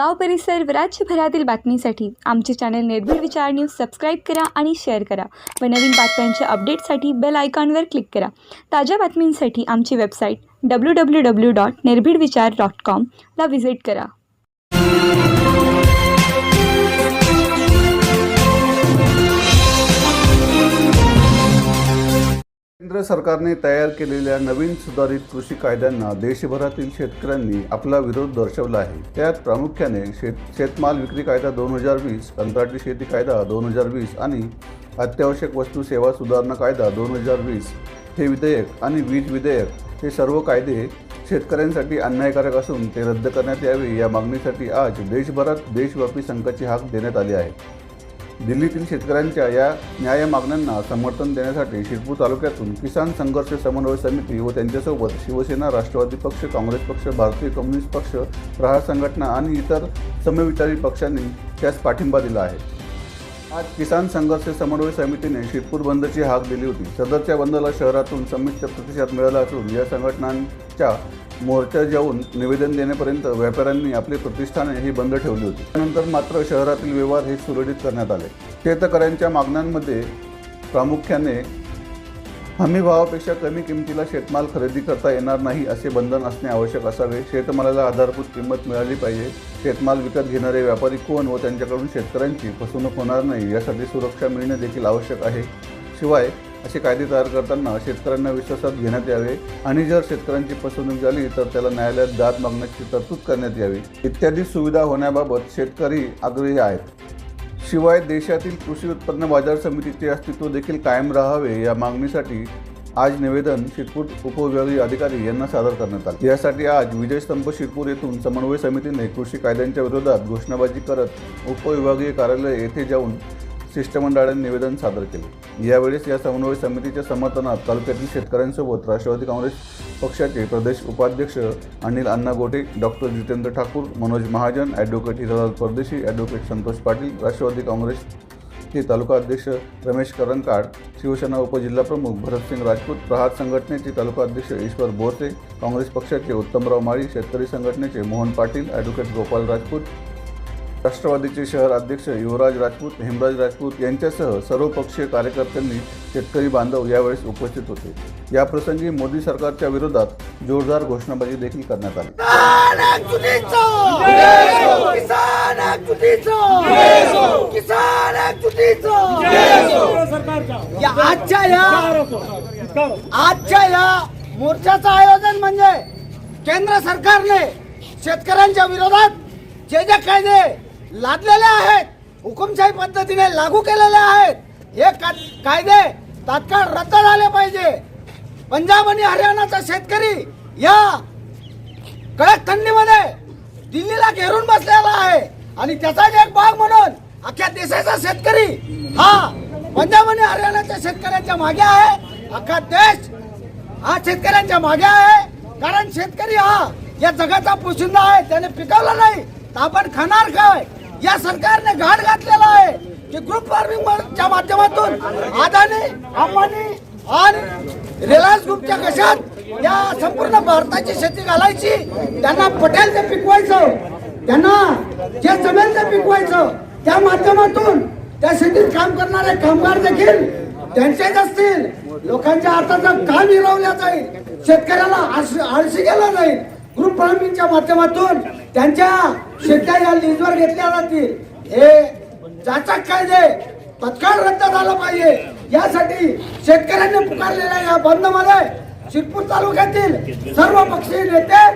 गाव परिसर व राज्यभरातील बातमीसाठी आमचे चॅनल निर्भीड विचार न्यूज सबस्क्राईब करा आणि शेअर करा व नवीन बातम्यांच्या अपडेटसाठी बेल आयकॉनवर क्लिक करा. ताज्या बातमींसाठी आमची website W W W dot Nirbhid Vichar dot कॉमला visit करा. केंद्र सरकारने तयार केलेल्या नवीन सुधारित कृषी कायद्यांना देशभरातील शेतकऱ्यांनी आपला विरोध दर्शवला आहे. त्यात प्रामुख्याने शेत शेतमाल विक्री कायदा दोन हजार वीस कंत्राटी शेती कायदा दोन हजार वीस आणि अत्यावश्यक वस्तू सेवा सुधारणा कायदा दोन हजार वीस हे विधेयक आणि वीज विधेयक हे सर्व कायदे शेतकऱ्यांसाठी अन्यायकारक असून ते रद्द करण्यात यावे या मागणीसाठी आज देशभरात देशव्यापी संघाची हाक देण्यात आली आहे. दिल्लीतील शेतकऱ्यांच्या या न्याय मागण्यांना समर्थन देण्यासाठी शिरपूर तालुक्यातून किसान संघर्ष समन्वय समिती व त्यांच्यासोबत शिवसेना राष्ट्रवादी पक्ष काँग्रेस पक्ष भारतीय कम्युनिस्ट पक्ष प्रहार संघटना आणि इतर समविचारी पक्षांनी त्यास पाठिंबा दिला आहे. आज किसान संघर्ष समन्वय समितीने शिरपूर बंदची हाक दिली होती. सदरच्या बंदला शहरातून संमिश्र प्रतिसाद मिळाला असून या संघटनांच्या मोर्चा जाऊन निवेदन देण्यापर्यंत व्यापाऱ्यांनी आपली प्रतिष्ठाने ही बंद ठेवली होती. त्यानंतर मात्र शहरातील व्यवहार हे सुरळीत करण्यात आले. शेतकऱ्यांच्या मागण्यांमध्ये प्रामुख्याने हमी भावापेक्षा कमी किमतीला शेतमाल खरेदी करता येणार नाही असे बंधन असणे आवश्यक असावे. शेतमालाला आधारभूत किंमत मिळाली पाहिजे. शेतमाल विकत घेणारे व्यापारी कोण व त्यांच्याकडून शेतकऱ्यांची फसवणूक होणार नाही यासाठी सुरक्षा मिळणे देखील आवश्यक आहे. शिवाय असे कायदे तयार करताना शेतकऱ्यांना विश्वासात घेण्यात यावे आणि जर शेतकऱ्यांची फसवणूक झाली तर त्याला न्यायालयात दाद मागण्याची तरतूद करण्यात यावी. इत्यादी सुविधा होण्याबाबत शेतकरी आग्रही आहेत. शिवाय देशातील कृषी उत्पन्न बाजार समितीचे अस्तित्व देखील कायम राहावे या मागणीसाठी आज निवेदन शिरपूर उपविभागीय अधिकारी यांना सादर करण्यात आले. यासाठी आज विजयस्तंभ शिरपूर येथून समन्वय समितीने कृषी कायद्यांच्या विरोधात घोषणाबाजी करत उपविभागीय कार्यालय येथे जाऊन शिष्टमंडळाने निवेदन सादर केले. यावेळेस या समन्वय समितीच्या समर्थनात तालुक्यातील शेतकऱ्यांसोबत राष्ट्रवादी काँग्रेस पक्षाचे प्रदेश उपाध्यक्ष Anil Anna Gote doctor Jitendra Thakur Manoj Mahajan advocate Hiralal Pardeshi advocate Santosh Patil Rashtrawadi काँग्रेसचे तालुका अध्यक्ष रमेश करंकाड शिवसेना उपजिल्हाप्रमुख भरतसिंग राजपूत प्रहार संघटनेचे तालुका अध्यक्ष ईश्वर बोरसे काँग्रेस पक्षाचे उत्तमराव माळी शेतकरी संघटनेचे मोहन पाटील ॲडव्होकेट गोपाल राजपूत राष्ट्रवादीचे शहर अध्यक्ष युवराज राजपूत हेमराज राजपूत यांच्यासह सर्वपक्षीय कार्यकर्त्यांनी शेतकरी बांधव यावेळेस उपस्थित होते. याप्रसंगी मोदी सरकारच्या विरोधात जोरदार घोषणाबाजी देखील करण्यात आली. आजच्या या आजच्या या मोर्चाचं आयोजन म्हणजे केंद्र सरकारने शेतकऱ्यांच्या विरोधात जे जे कायदे लादलेल्या आहेत. हुकुमशाही पद्धतीने लागू केलेल्या आहेत. हे का- कायदे तात्काळ रद्द झाले पाहिजे. पंजाब आणि हरियाणाचा शेतकरी या कडक थंडीमध्ये दिल्लीला घेरून बसलेला आहे. आणि त्याचाच एक भाग म्हणून अख्ख्या देशाचा शेतकरी हा पंजाब आणि हरियाणाच्या शेतकऱ्यांच्या मागे आहे. अख्खा देश हा शेतकऱ्यांच्या मागे आहे. कारण शेतकरी हा या जगाचा पोशिंदा आहे. त्याने पिकवला नाही. तर आपण खाणार काय? या सरकारने घाट घातलेला आहे की ग्रुप फार्मिंगच्या माध्यमातून अदानी अंबानी आणि रिलायन्स ग्रुपच्या कशात या संपूर्ण भारताची शेती घालायची त्यांना पटेल ते पिकवायचं त्यांना जे जमेल ते पिकवायचं त्या माध्यमातून त्या शेतीत काम करणारे कामगार देखील त्यांचेच असतील. लोकांच्या हाताचं काम हिरवल्या जाईल. शेतकऱ्याला आळशी आळशी गेला जाईल. ग्रुप फार्मिंगच्या माध्यमातून त्यांच्या शेत्या या लीजवर घेतल्या जातील. हे जाचक कायदे तत्काळ रद्द झाला पाहिजे. यासाठी शेतकऱ्यांनी पुकारलेल्या या बंदमध्ये शिरपूर तालुक्यातील सर्व पक्षीय नेते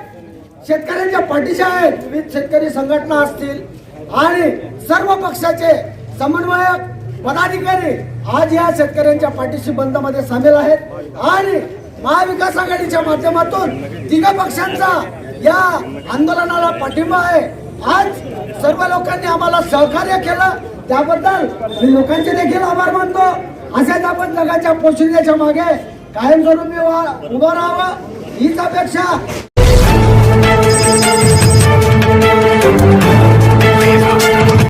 शेतकऱ्यांच्या पाठीशी आहेत. विविध शेतकरी संघटना असतील आणि सर्व पक्षाचे समन्वयक पदाधिकारी आज या शेतकऱ्यांच्या पाठीशी बंदमध्ये सामील आहेत. आणि महाविकास आघाडीच्या माध्यमातून तिघ पक्षांचा या आंदोलनाला पाठिंबा आहे. आज सर्व लोकांनी आम्हाला सहकार्य केलं. त्याबद्दल मी लोकांचे देखील आभार मानतो. असेच आपण जगाच्या पोशिंद्याच्या मागे कायमस्वरूपी उभं राहावं. हीच अपेक्षा.